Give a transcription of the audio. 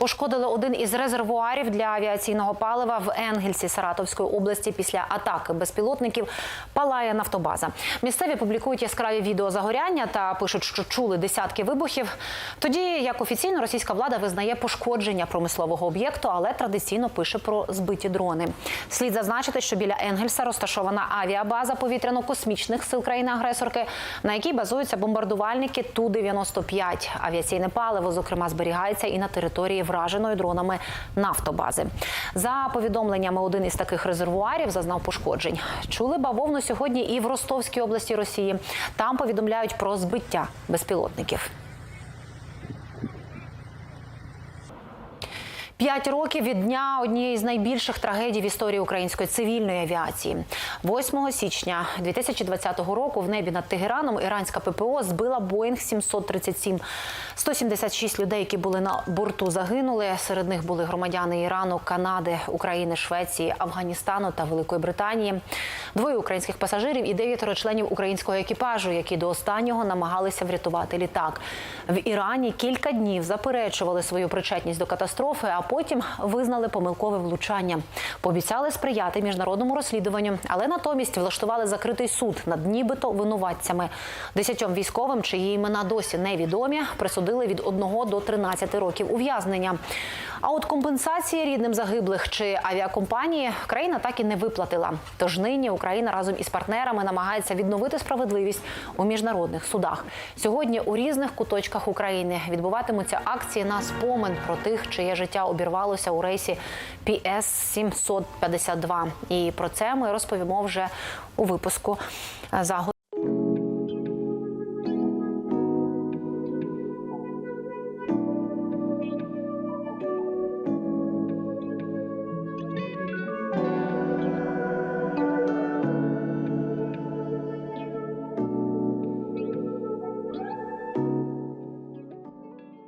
Пошкодили один із резервуарів для авіаційного палива в Енгельсі Саратовської області після атаки безпілотників. Палає нафтобаза. Місцеві публікують яскраві відео загоряння та пишуть, що чули десятки вибухів. Тоді як офіційно російська влада визнає пошкодження промислового об'єкту, але традиційно пише про збиті дрони. Слід зазначити, що біля Енгельса розташована авіабаза повітряно-космічних сил країни-агресорки, на якій базуються бомбардувальники Ту-95. Авіаційне паливо, зокрема, зберігається і на території враженої дронами нафтобази. За повідомленнями, один із таких резервуарів зазнав пошкоджень. Чули бавовну сьогодні і в Ростовській області Росії. Там повідомляють про збиття безпілотників. П'ять років від дня однієї з найбільших трагедій в історії української цивільної авіації. 8 січня 2020 року в небі над Тегераном іранська ППО збила Боїнг 737. 176 людей, які були на борту, загинули. Серед них були громадяни Ірану, Канади, України, Швеції, Афганістану та Великої Британії. Двоє українських пасажирів і дев'ятеро членів українського екіпажу, які до останнього намагалися врятувати літак. В Ірані кілька днів заперечували свою причетність до катастрофи, а потім визнали помилкове влучання. Пообіцяли сприяти міжнародному розслідуванню, але натомість влаштували закритий суд над нібито винуватцями. Десятьом військовим, чиї імена досі невідомі, присудили від 1 до 13 років ув'язнення. А от компенсації рідним загиблих чи авіакомпанії країна так і не виплатила. Тож нині Україна разом із партнерами намагається відновити справедливість у міжнародних судах. Сьогодні у різних куточках України відбуватимуться акції на спомин про тих, чиє життя обірвалося у рейсі PS 752. І про це ми розповімо вже у випуску за годину.